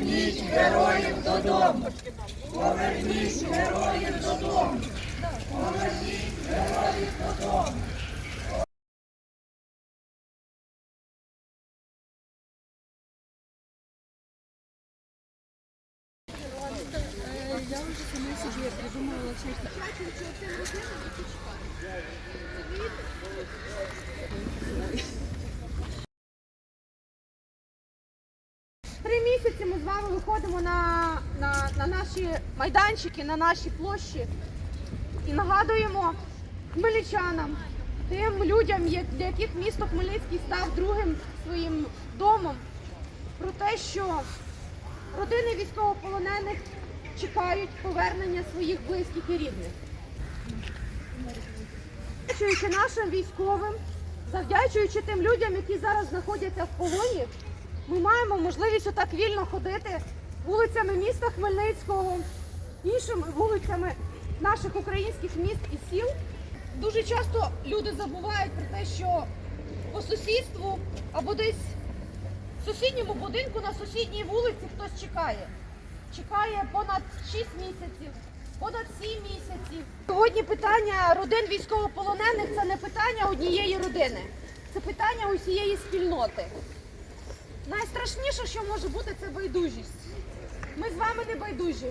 Поверніть героїв додому. Поверніть героїв додому. Поверніть героїв додому. Я вже сама собі придумала всякі. Три місяці ми з вами виходимо на, на, на наші майданчики, на наші площі і нагадуємо хмельничанам, тим людям, для яких місто Хмельницький став другим своїм домом, про те, що родини військовополонених чекають повернення своїх близьких і рідних. Завдячуючи нашим військовим, завдячуючи тим людям, які зараз знаходяться в полоні, ми маємо можливість отак вільно ходити вулицями міста Хмельницького, іншими вулицями наших українських міст і сіл. Дуже часто люди забувають про те, що по сусідству або десь в сусідньому будинку на сусідній вулиці хтось чекає. Чекає понад 6 місяців, понад 7 місяців. Сьогодні питання родин військовополонених це не питання однієї родини, це питання усієї спільноти. Найстрашніше, що може бути, це байдужість. Ми з вами не байдужі.